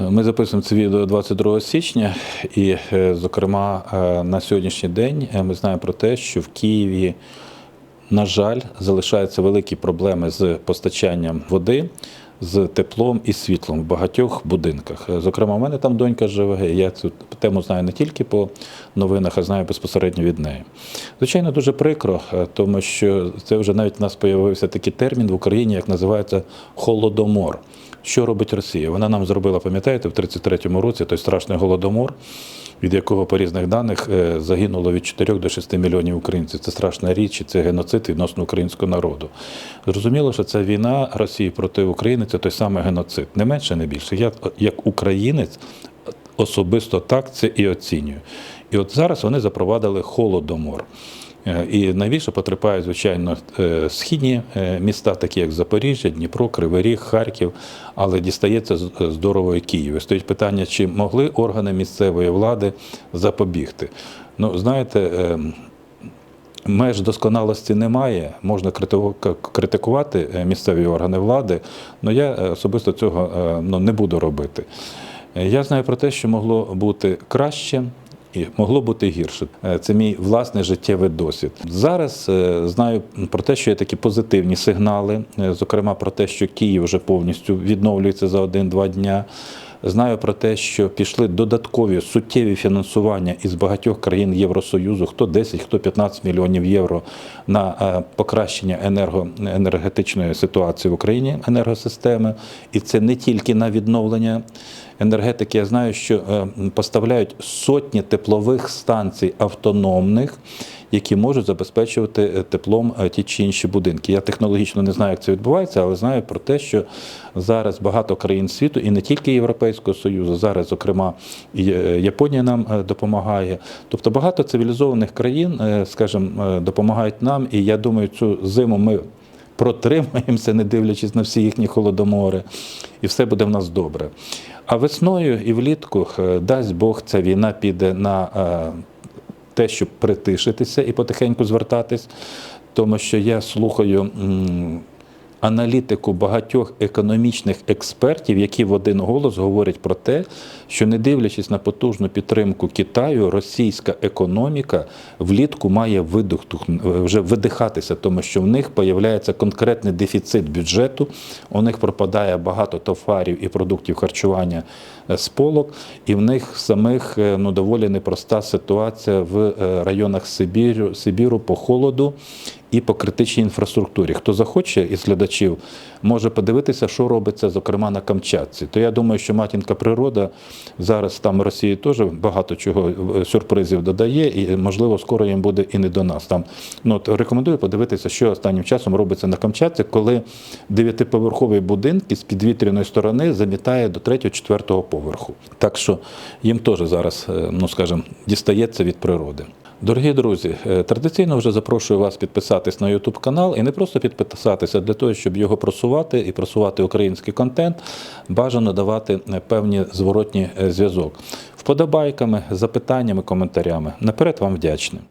Ми записуємо це відео 22 січня, і, е, зокрема, е, на сьогоднішній день е, ми знаємо про те, що в Києві, на жаль, залишаються великі проблеми з постачанням води, з теплом і світлом в багатьох будинках. Е, Зокрема, у мене там донька живе. Я цю тему знаю не тільки по новинах, а знаю безпосередньо від неї. Звичайно, дуже прикро, е, тому що це вже навіть у нас з'явився такий термін в Україні, як називається холодомор. Що робить Росія? Вона нам зробила, пам'ятаєте, в 33-му році той страшний голодомор, від якого по різних даних е, загинуло від 4 до 6 мільйонів українців. Це страшна річ, і це геноцид відносно українського народу. Зрозуміло, що це війна Росії проти України це той самий геноцид. Не менше, не більше. Я як українець особисто так це і оцінюю. І от зараз вони запровадили холодомор. Е, І найбільше потерпають, звичайно, е, східні е, міста, такі як Запоріжжя, Дніпро, Кривий Ріг, Харків, але дістається здорово і Київ. І Стоїть питання, чи могли органи місцевої влади запобігти. Ну, знаєте, меж досконалості немає, можна критикувати місцеві органи влади, але я особисто цього ну, не буду робити. Я знаю про те, що могло бути краще. І могло бути гірше. Е, Це мій власний життєвий досвід. Зараз е, знаю про те, що є такі позитивні сигнали, е, зокрема про те, що Київ вже повністю відновлюється за один-два дня. Знаю про те, що пішли додаткові суттєві фінансування із багатьох країн Євросоюзу, хто 10, хто 15 мільйонів євро на е, покращення енерго, енергетичної ситуації в Україні, енергосистеми. І це не тільки на відновлення енергетики. Я знаю, що е, поставляють сотні теплових станцій автономних, які можуть забезпечувати е, теплом е, ті чи інші будинки. Я технологічно не знаю, як це відбувається, але знаю про те, що зараз багато країн світу, і не тільки Європейського Союзу, зараз, зокрема, і е, Японія нам допомагає. Тобто багато цивілізованих країн, скажімо, допомагають нам. І я думаю, цю зиму ми протримаємося, не дивлячись на всі їхні холодомори, і все буде в нас добре. А весною і влітку, дасть Бог, ця війна піде на те, щоб притишитися і потихеньку звертатись, тому що я слухаю. Аналітику багатьох економічних експертів, які в один голос говорять про те, що не дивлячись на потужну підтримку Китаю, російська економіка влітку має видохтух, вже видихатися, тому що в них появляється конкретний дефіцит бюджету, у них пропадає багато товарів і продуктів харчування е, з полок, і в них самих е, ну, доволі непроста ситуація в е, районах Сибіру, Сибіру по холоду і по критичній інфраструктурі. Хто захоче із глядачів, може подивитися, що робиться, зокрема на Камчатці. То я думаю, що матінка природа зараз там Росії теж багато чого е, сюрпризів додає, і можливо скоро їм буде і не до нас. Там ну от рекомендую подивитися, що останнім часом робиться на Камчатці, коли дев'ятиповерхові будинки з підвітряної сторони замітає до третього-четвертого поверху. Так що їм теж зараз, е, ну скажімо, дістається від природи. Дорогі друзі, е, традиційно вже запрошую вас підписатись на YouTube канал і не просто підписатися для того, щоб його просувати і просувати український контент, бажано давати е, певні зворотні е, зв'язок. Вподобайками, запитаннями, коментарями. Наперед вам вдячний.